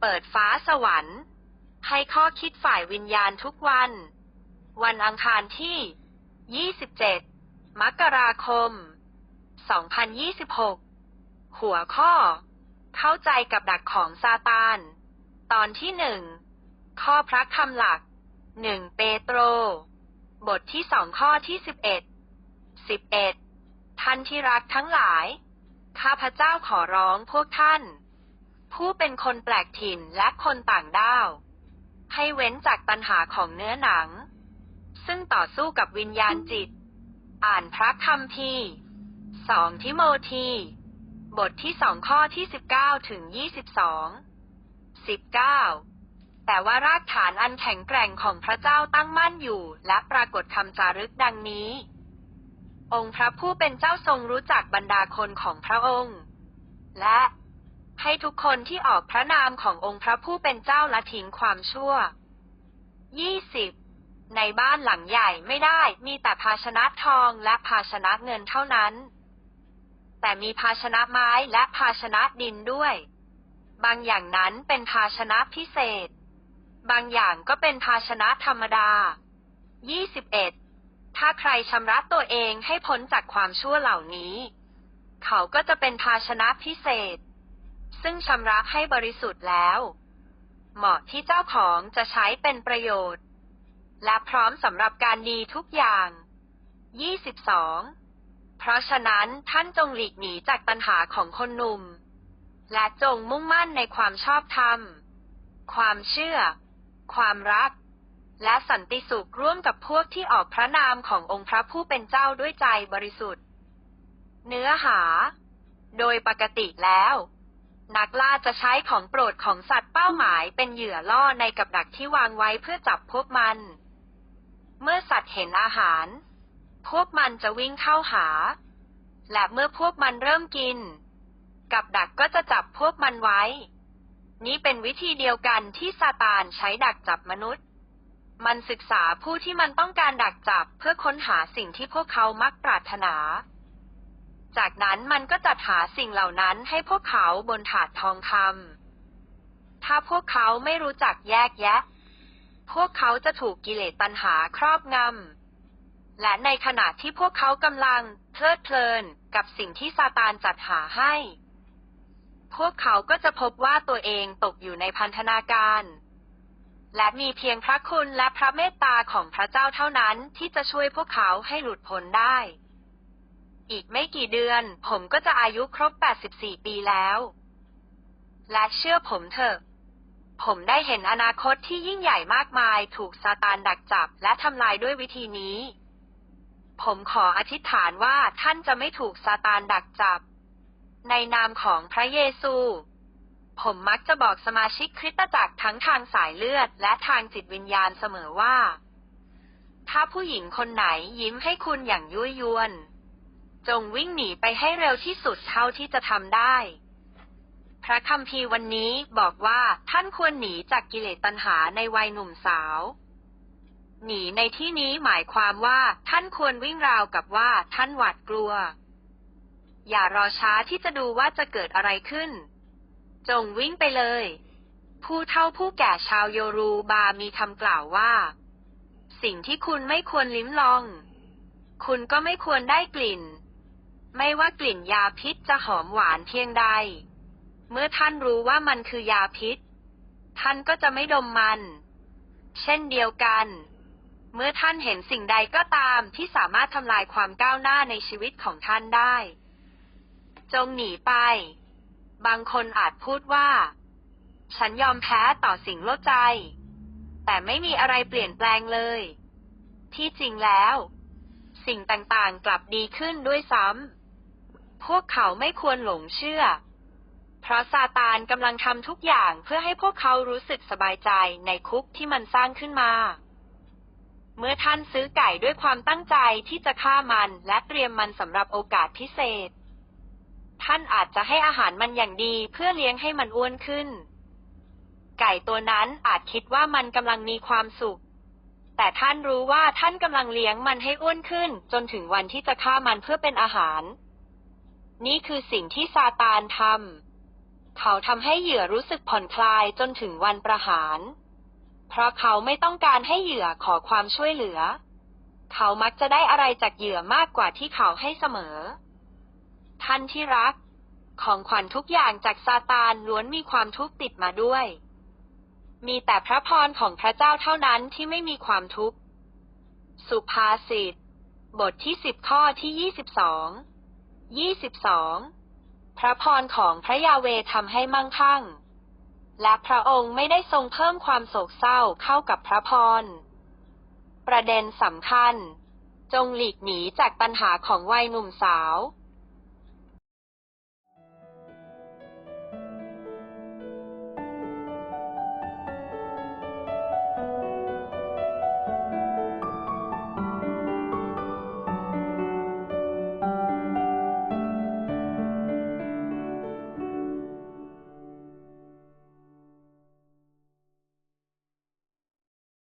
เปิดฟ้าสวรรค์ ให้ข้อคิดฝ่ายวิญญาณทุกวัน วันอังคารที่ 27 มกราคม 2026 หัวข้อ เข้าใจกับดักของซาตาน ตอนที่หนึ่ง ข้อพระคำหลักหนึ่งเปโตร บทที่สองข้อที่สิบเอ็ดสิบเอ็ดท่านที่รักทั้งหลาย ข้าพเจ้าขอร้องพวกท่าน ผู้เป็นคนแปลกถิ่นและคนต่างด้าว ให้เว้นจากปัญหาของเนื้อหนัง ซึ่งต่อสู้กับวิญญาณจิต อ่านพระคัมภีร์สองทิโมธี บทที่สองข้อที่สิบเก้าถึงยี่สิบสองสิบเก้าแต่ว่ารากฐานอันแข็งแกร่งของพระเจ้าตั้งมั่นอยู่ และปรากฏคำจารึกดังนี้ องค์พระผู้เป็นเจ้าทรงรู้จักบรรดาคนของพระองค์ และ ให้ทุกคนที่ออกพระนามขององค์พระผู้เป็นเจ้าละทิ้งความชั่วยี่สิบในบ้านหลังใหญ่ไม่ได้มีแต่ภาชนะทองและภาชนะเงินเท่านั้น แต่มีภาชนะไม้และภาชนะดินด้วย บางอย่างนั้นเป็นภาชนะพิเศษ บางอย่างก็เป็นภาชนะธรรมดา 21 ถ้าใครชำระตัวเองให้พ้นจากความชั่วเหล่านี้ เขาก็จะเป็นภาชนะพิเศษ ซึ่งชำระให้บริสุทธิ์แล้ว เหมาะที่เจ้าของจะใช้เป็นประโยชน์ และพร้อมสำหรับการดีทุกอย่าง 22 เพราะฉะนั้นท่านจงหลีกหนีจากปัญหาของคนหนุ่ม และจงมุ่งมั่นในความชอบธรรม ความเชื่อ ความรัก และสันติสุขร่วมกับพวกที่ออกพระนามขององค์พระผู้เป็นเจ้าด้วยใจบริสุทธิ์ เนื้อหา โดยปกติแล้ว นักล่าจะใช้ของโปรดของสัตว์เป้าหมายเป็นเหยื่อล่อในกับดักที่วางไว้เพื่อจับพวกมัน เมื่อสัตว์เห็นอาหาร พวกมันจะวิ่งเข้าหา และเมื่อพวกมันเริ่มกิน กับดักก็จะจับพวกมันไว้ นี้เป็นวิธีเดียวกันที่ซาตานใช้ดักจับมนุษย์ มันศึกษาผู้ที่มันต้องการดักจับเพื่อค้นหาสิ่งที่พวกเขามักปรารถนา จากนั้นมันก็จัดหาสิ่งเหล่านั้นให้พวกเขาบนถาดทองคำ ถ้าพวกเขาไม่รู้จักแยกแยะ พวกเขาจะถูกกิเลสตัณหาครอบงำ และในขณะที่พวกเขากำลังเพลิดเพลินกับสิ่งที่ซาตานจัดหาให้ พวกเขาก็จะพบว่าตัวเองตกอยู่ในพันธนาการ และมีเพียงพระคุณและพระเมตตาของพระเจ้าเท่านั้นที่จะช่วยพวกเขาให้หลุดพ้นได้ อีกไม่กี่เดือน ผมก็จะอายุครบ 84 ปีแล้ว และเชื่อผมเถอะ ผมได้เห็นอนาคตที่ยิ่งใหญ่มากมายถูกซาตานดักจับและทำลายด้วยวิธีนี้ ผมขออธิษฐานว่าท่านจะไม่ถูกซาตานดักจับ ในนามของพระเยซู ผมมักจะบอกสมาชิกคริสตจักรทั้งทางสายเลือดและทางจิตวิญญาณเสมอว่า ถ้าผู้หญิงคนไหนยิ้มให้คุณอย่างยั่วยวน จงวิ่งหนีไปให้เร็วที่สุดเท่าที่จะทำได้ พระคัมภีร์วันนี้บอกว่าท่านควรหนีจากกิเลสตัณหาในวัยหนุ่มสาว หนีในที่นี้หมายความว่าท่านควรวิ่งราวกับว่าท่านหวาดกลัว อย่ารอช้าที่จะดูว่าจะเกิดอะไรขึ้น จงวิ่งไปเลย ผู้เฒ่าผู้แก่ชาวโยรูบามีคำกล่าวว่า สิ่งที่คุณไม่ควรลิ้มลองคุณก็ไม่ควรได้กลิ่น ไม่ว่ากลิ่นยาพิษจะหอมหวานเพียงใด เมื่อท่านรู้ว่ามันคือยาพิษ ท่านก็จะไม่ดมมัน เช่นเดียวกัน เมื่อท่านเห็นสิ่งใดก็ตามที่สามารถทำลายความก้าวหน้าในชีวิตของท่านได้ จงหนีไป บางคนอาจพูดว่า ฉันยอมแพ้ต่อสิ่งโลดใจ แต่ไม่มีอะไรเปลี่ยนแปลงเลย ที่จริงแล้ว สิ่งต่างๆ กลับดีขึ้นด้วยซ้ำ พวกเขาไม่ควรหลงเชื่อ เพราะซาตานกำลังทำทุกอย่างเพื่อให้พวกเขารู้สึกสบายใจในคุกที่มันสร้างขึ้นมา เมื่อท่านซื้อไก่ด้วยความตั้งใจที่จะฆ่ามันและเตรียมมันสำหรับโอกาสพิเศษ ท่านอาจจะให้อาหารมันอย่างดีเพื่อเลี้ยงให้มันอ้วนขึ้น ไก่ตัวนั้นอาจคิดว่ามันกำลังมีความสุขแต่ท่านรู้ว่าท่านกำลังเลี้ยงมันให้อ้วนขึ้น จนถึงวันที่จะฆ่ามันเพื่อเป็นอาหาร นี่คือสิ่งที่ซาตานทำ เขาทำให้เหยื่อรู้สึกผ่อนคลายจนถึงวันประหาร เพราะเขาไม่ต้องการให้เหยื่อขอความช่วยเหลือ เขามักจะได้อะไรจากเหยื่อมากกว่าที่เขาให้เสมอ ท่านที่รัก ของขวัญทุกอย่างจากซาตานล้วนมีความทุกข์ติดมาด้วย มีแต่พระพรของพระเจ้าเท่านั้นที่ไม่มีความทุกข์ สุภาษิต บทที่สิบข้อที่ยี่สิบสอง ยี่สิบสองพระพรของพระยาเวทำให้มั่งคั่ง และพระองค์ไม่ได้ทรงเพิ่มความโศกเศร้าเข้ากับพระพร ประเด็นสำคัญ จงหลีกหนีจากปัญหาของวัยหนุ่มสาว